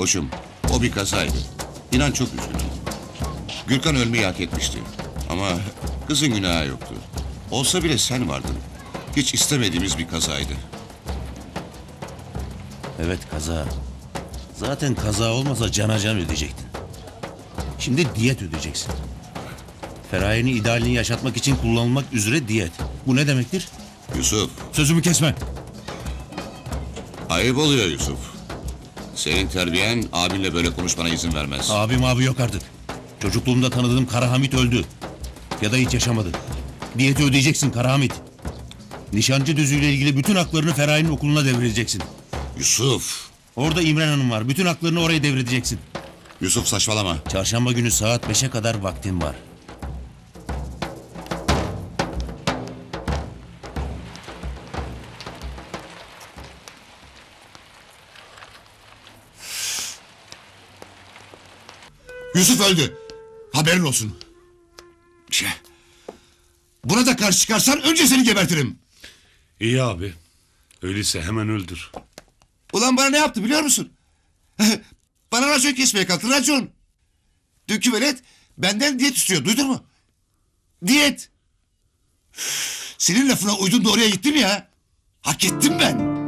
Koçum, o bir kazaydı. İnan çok üzgünüm. Gürkan ölmeyi hak etmişti. Ama kızın günahı yoktu. Olsa bile sen vardın. Hiç istemediğimiz bir kazaydı. Evet kaza. Zaten kaza olmasa cana can ödeyecektin. Şimdi diyet ödeyeceksin. Feraye'nin idealini yaşatmak için kullanılmak üzere diyet. Bu ne demektir? Yusuf, Sözümü kesme. ayıp oluyor Yusuf. Senin terbiyen abinle böyle konuşmana izin vermez. Abim abi yok artık. Çocukluğumda tanıdığım Kara Hamit öldü. Ya da hiç yaşamadı. Diyeti ödeyeceksin Kara Hamit. Nişancı düzüyle ilgili bütün haklarını Feraye'nin okuluna devredeceksin. Yusuf, Orada İmren Hanım var. Bütün haklarını oraya devredeceksin. Yusuf saçmalama. Çarşamba günü saat 5'e kadar vaktin var. Yusuf öldü. Haberin olsun. Şey. Buna da karşı çıkarsan önce seni gebertirim. İyi abi. Öyleyse hemen öldür. Ulan bana ne yaptı biliyor musun? bana racon kesmeye kalktı racon. Dünkü velet benden diyet istiyor duydun mu? Diyet. Senin lafına uydum da oraya gittim ya. Hak ettim ben.